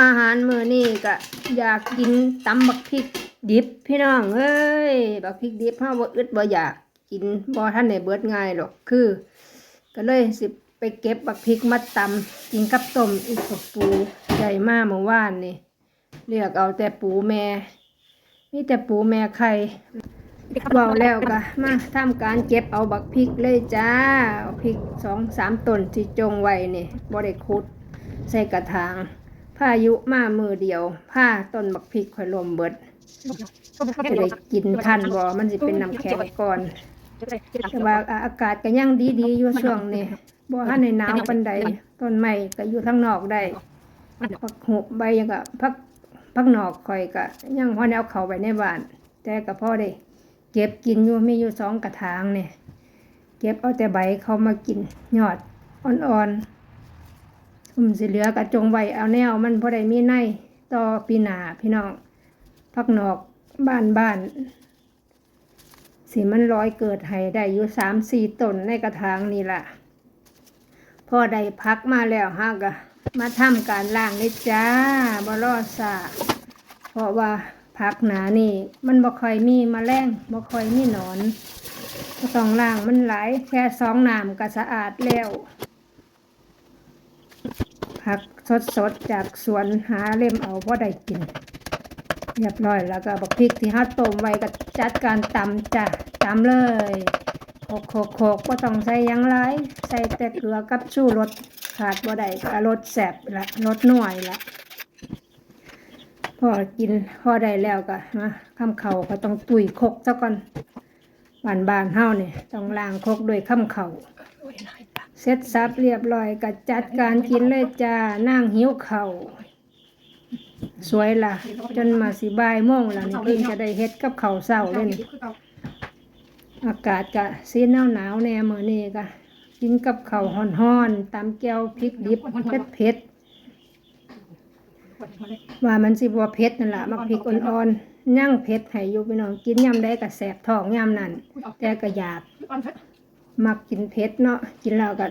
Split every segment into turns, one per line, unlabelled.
อาหารมื้อนี้ก็อยากกินตำบักพริกดิบพี่น้องเอ้ยบักพริกดิบเฮาบ่อึดบ่อยากกินบ่ทันได้เบิดง่ายหรอกคือ ก็เลยสิไปเก็บบักพริกมาตำกินกับต้มอีกกับปูใหญ่มากเมื่อวานนี่เลือกเอาแต่ปูแม่มีแต่ปูแม่ไข่เบาแล้วก็มาทำการเก็บเอาบักพริกเลยจ้าเอาพริกสองสามต้นที่จงไว้นี่บ่ได้ขุดใส่กระถาง พายุมามือเดียวผ้าต้นบักพริกค่อยลมเบิดจะได้กินทันบ่มันสิเป็นน้ำแข็งก่อนแต่ว่าอากาศก็ยังดีๆอยู่ช่วงนี้บ่ทันในหนาวปานใดต้นไม้ก็อยู่ข้างนอกได้พักหุบใบยังก็พักพักนอกข่อยก็ยังพอได้เอาเข้าไปในบ้าน แต่ก็พอได้ เก็บกินอยู่มีอยู่สองกระถางเนี่ยเก็บเอาแต่ใบเขามากินยอดอ่อนๆ ทุ่มสิเหลือกระจงไว้เอาแนวมันพอได้มีในต่อปีหนาพี่น้องพักนอกบ้านบ้านสิมันร้อยเกิดให้ได้อยู่สามสี่ต้นในกระถางนี่ล่ะ พอได้พักมาแล้วฮะก็มาทำการล่างเลยจ้าบรอสาเพราะว่าพักหนานี่ มันบ่ค่อยมีมแมลงบ่ค่อยมีหนอนก็ต้องล่างมันหลายแค่สองน้ำก็สะอาดแล้ว ผักสดๆจากสวนหาเล่มเอาพอได้กิน เรียบร้อยแล้วก็บักพริกที่เฮาต้มไว้ก็จัดการตำจ้ะตำเลยโขกโขกโขกก็ต้องใส่ยังไรใส่แต่เกลือกับชูรสขาดบ่ได้ก็รสแสบละรสหน่วยละพอกินพอได้แล้วก็มาคำเข่าก็ต้องตุยคกซะก่อนบานบานเฮาเนี่ยต้องล้างคกด้วยคำเข่า เสร็จสับเรียบร้อยก็จัดการกินเลยจ้านั่งหิวเข่าสวยล่ะ จนมาสิบายโมงแล้วนี่เพิ่งจะได้เฮ็ดกับเข้าวเช้าเลยนี่อากาศก็สีหนาวหนาวแน่มื้อนี้ก็กินกับเข้าวฮ้อนๆตำแก้วพริกดิบเผ็ดๆว่ามันสิบ่เผ็ดนั่นแหละมักพริกอ่อนๆย่างเผ็ดให้อยู่พี่น้องกินยามใดก็แสบท้องยามนั้นแต่ก็อยาก มักกินเผ็ดเนาะกินแล้วก็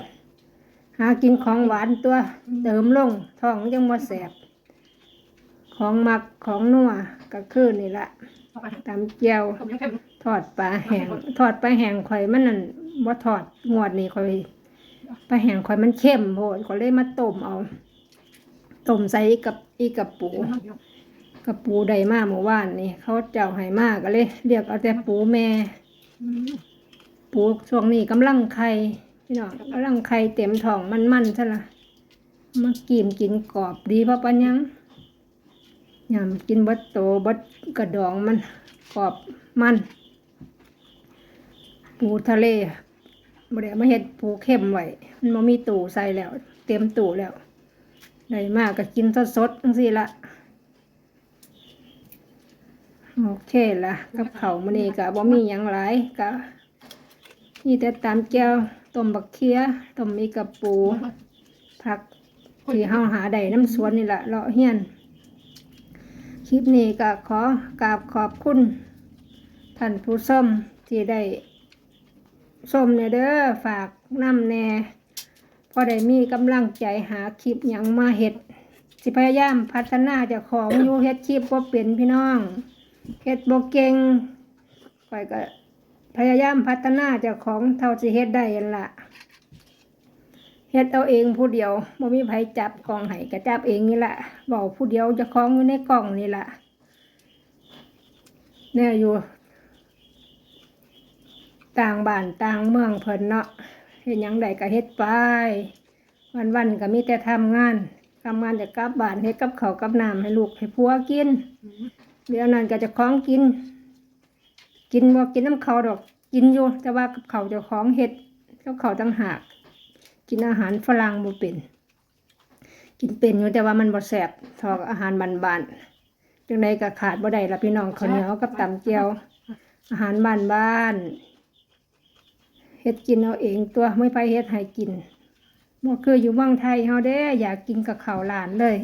หากินของหวานตัวเติมลงท้องยังบ่แสบ ของมักของนัวก็คือนี่ละตำเจียวทอดปลาแห้งทอดปลาแห้งข่อยมันนั่นบ่าทอดงวดนี่ข่อยปลาแห้งข่อยมันเข้มโพดข่อยเลยมาต้มเอาต้มใส่กับอีกับปูกับปูใดมาเมื่อวานนี่เขาเจ้าให้มากก็เลย เรียกเอาแต่ปูแม่ ปูช่วงนี้กำลังไข่พี่น้องกำลังไข่เต็มท้องมันมันซะละมากินกินกรอบดีเพราะปัญญังยำกินบัดโตบัดกระดองมันกรอบมัน ปูทะเลบ่ได้เอามาเฮ็ดปูเข้มไว้มันบ่มีตู้ใส่แล้ว เต็มตู้แล้วได้มากก็กินสดๆจังซี่ละโอเคละกับเขามื้อนี้ก็บ่มีหยังหลายก็ นี่แต่ตามแก้วต้มบักเคี้ยต้มมีกับปูผักที่เฮาหาได้น้ำสวนนี่แหละเลาะเฮียน คลิปนี้ก็ขอกราบขอบคุณท่านผู้ส้มที่ได้ส้มเนี่ยเด้อฝากน้ำแน่พอได้มีกำลังใจหาคลิปหยังมาเฮ็ด สิพยายามพัฒนาจ้าของอยู่เฮ็ดคลิปบ่เป็นพี่น้องเฮ็ดบ่เก่งข่อยก็ พยายามพัฒนาเจ้าของเท่าที่เฮ็ดได้นั่นละเฮ็ดเอาเองผู้เดียวบ่มีไผจับกล้องให้ก็จับเองนี่ละเว้าผู้เดียวเจ้าของอยู่ในกล้องนี่ละแน่อยู่ ต่างบ้านต่างเมืองเพิ่นเนาะเฮ็ดหยังใดก็เฮ็ดไป วันๆก็มีแต่ทำงานทำงานจะกลับบ้านเฮ็ดกับข้าวกับน้ำให้ลูกให้ผัวกินเดี๋ยวนั้นก็จะคล้องกิน กินบ่กินน้ำเขาดอก กินอยู่แต่ว่ากับเขาเจ้าของเฮ็ดกับเขาต่างหาก กินอาหารฝรั่งบ่เป็น กินเป็นอยู่แต่ว่ามันบ่แซ่บทอกับอาหารบ้านๆจังใดก็ขาดบ่ได้ละพี่น้องข้าวเหนียวกับตำเจียว อาหารบ้านๆเฮ็ดกินเอาเองตัวไม่ไปเฮ็ดให้กินบ่คืออยู่เมืองไทยเฮาเด้อยากกินกับข้าวหลานเลย